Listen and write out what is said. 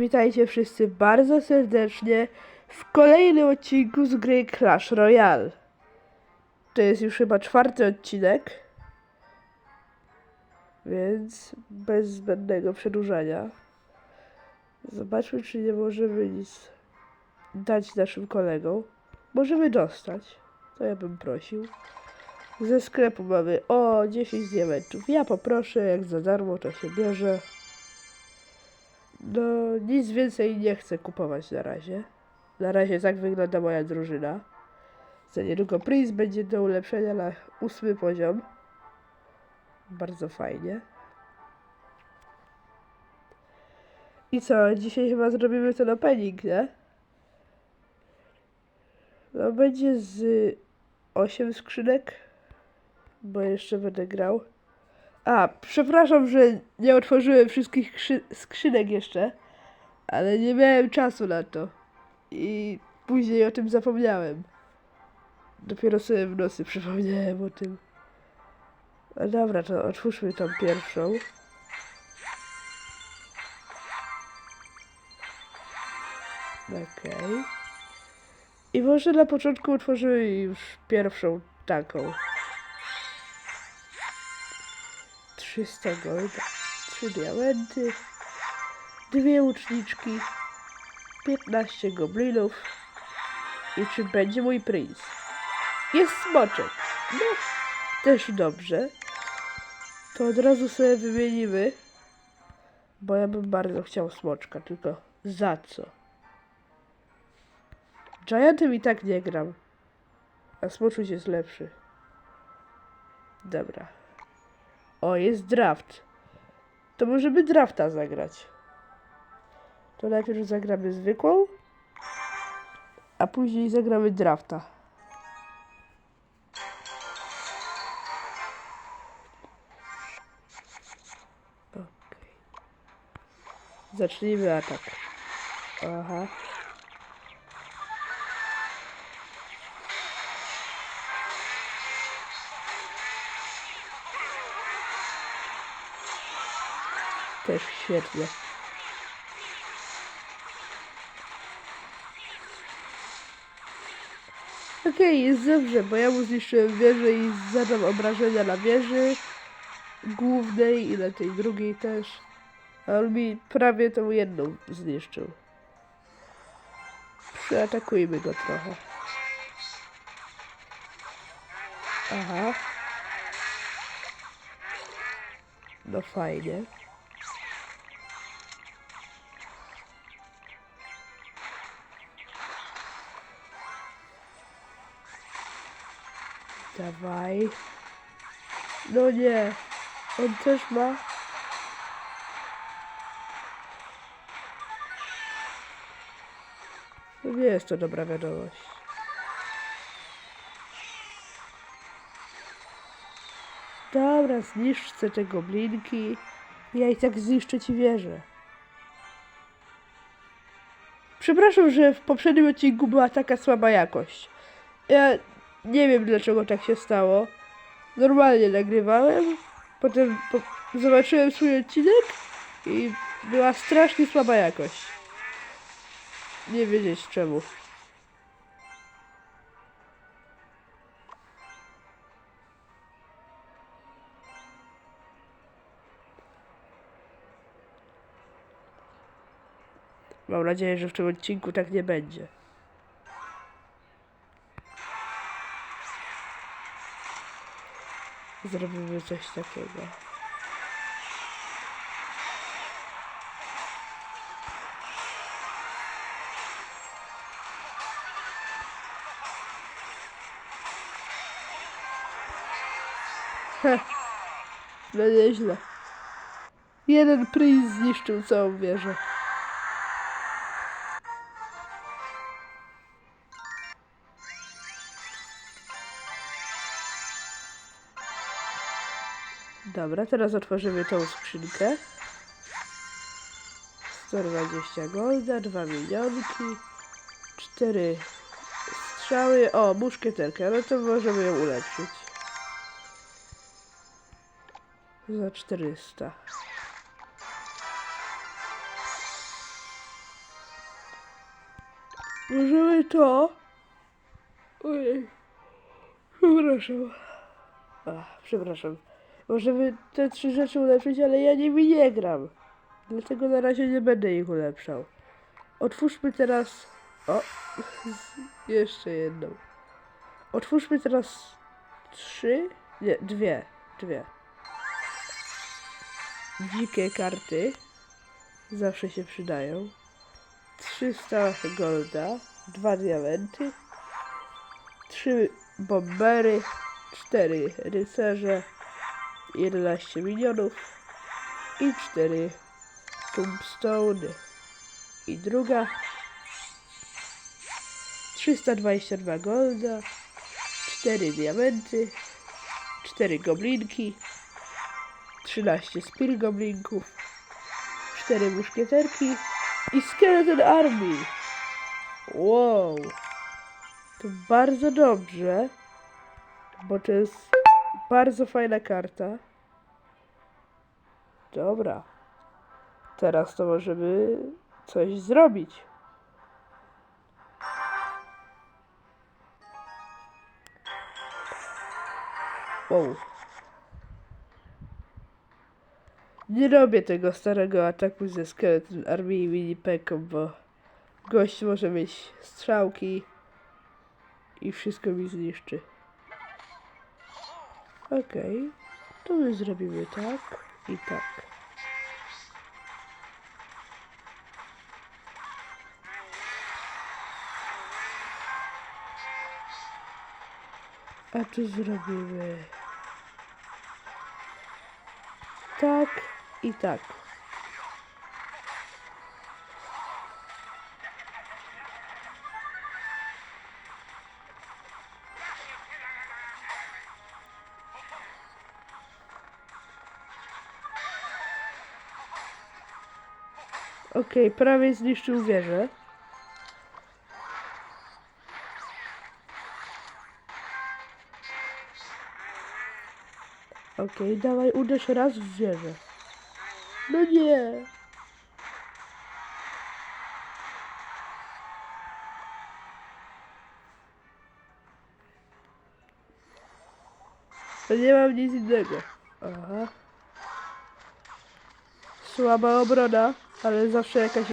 Witajcie wszyscy bardzo serdecznie w kolejnym odcinku z gry Clash Royale. To jest już chyba czwarty odcinek, więc bez zbędnego przedłużania. Zobaczmy, czy nie możemy nic dać naszym kolegom. Możemy dostać, to ja bym prosił. Ze sklepu mamy o 10 diamentów. Ja poproszę, jak za darmo to się bierze. No, nic więcej nie chcę kupować na razie. Na razie tak wygląda moja drużyna. Za niedługo Prince będzie do ulepszenia na ósmy poziom. Bardzo fajnie. I co, dzisiaj chyba zrobimy ten opening, nie? No, będzie z 8 skrzynek, bo jeszcze będę grał. A, przepraszam, że nie otworzyłem wszystkich krzy- skrzynek jeszcze, ale nie miałem czasu na to. I później o tym zapomniałem. Dopiero sobie w nocy przypomniałem o tym. Dobra, to otwórzmy tą pierwszą. Okej. I może na początku otworzymy już pierwszą taką. 300 golda, 3 diamenty, dwie łuczniczki, 15 goblinów i czy będzie mój princ? Jest smoczek. No, też dobrze. To od razu sobie wymienimy, bo ja bym bardzo chciał smoczka, tylko za co? Giantem i tak nie gram, a smoczuś jest lepszy. Dobra. O, jest draft. To możemy drafta zagrać. To najpierw zagramy zwykłą, a później zagramy drafta. Okej. Zacznijmy atak. Aha. Też świetnie. Okej, jest dobrze, bo ja mu zniszczyłem wieżę i zadam obrażenia na wieży głównej i na tej drugiej też. A on mi prawie tą jedną zniszczył. Przeatakujmy go trochę. Aha. No fajnie. Dawaj. No nie. On też ma. No nie jest to dobra wiadomość. Dobra, zniszczę te goblinki. Ja i tak zniszczę ci wieżę. Przepraszam, że w poprzednim odcinku była taka słaba jakość. Ja nie wiem dlaczego tak się stało. Normalnie nagrywałem, potem po zobaczyłem swój odcinek i była strasznie słaba jakość. Nie wiedzieć czemu. Mam nadzieję, że w tym odcinku tak nie będzie. Zrobimy coś takiego. Heh. No nieźle. Jeden princ zniszczył całą wieżę. Dobra, teraz otworzymy tą skrzynkę. 120 golda, 2 milionki, 4 strzały. O, muszkieterkę, no to możemy ją ulepszyć. Za 400. Możemy to. Ojej. Przepraszam. Ach, przepraszam. Możemy te trzy rzeczy ulepszyć, ale ja nimi nie gram. Dlatego na razie nie będę ich ulepszał. Otwórzmy teraz. O, jeszcze jedną. Otwórzmy teraz trzy. Nie, dwie. Dwie. Dzikie karty. Zawsze się przydają. 300 golda, dwa diamenty, trzy bombery, cztery rycerze, 11 minionów i cztery tombstone. I druga 322 golda, 4 diamenty, 4 goblinki, 13 spear goblinków, 4 muszkieterki i Skeleton Army. Wow. To bardzo dobrze, bo to jest bardzo fajna karta. Dobra. Teraz to możemy coś zrobić. Wow. Nie robię tego starego ataku ze Skeleton Army i minipeką, bo gość może mieć strzałki i wszystko mi zniszczy. Okej, to my zrobimy tak i tak. A tu zrobimy tak i tak. Okej, prawie zniszczył wieżę. Okej, dawaj uderz raz w wieżę. No nie. To nie mam nic innego. Aha. Słaba obrona, ale zawsze jakaś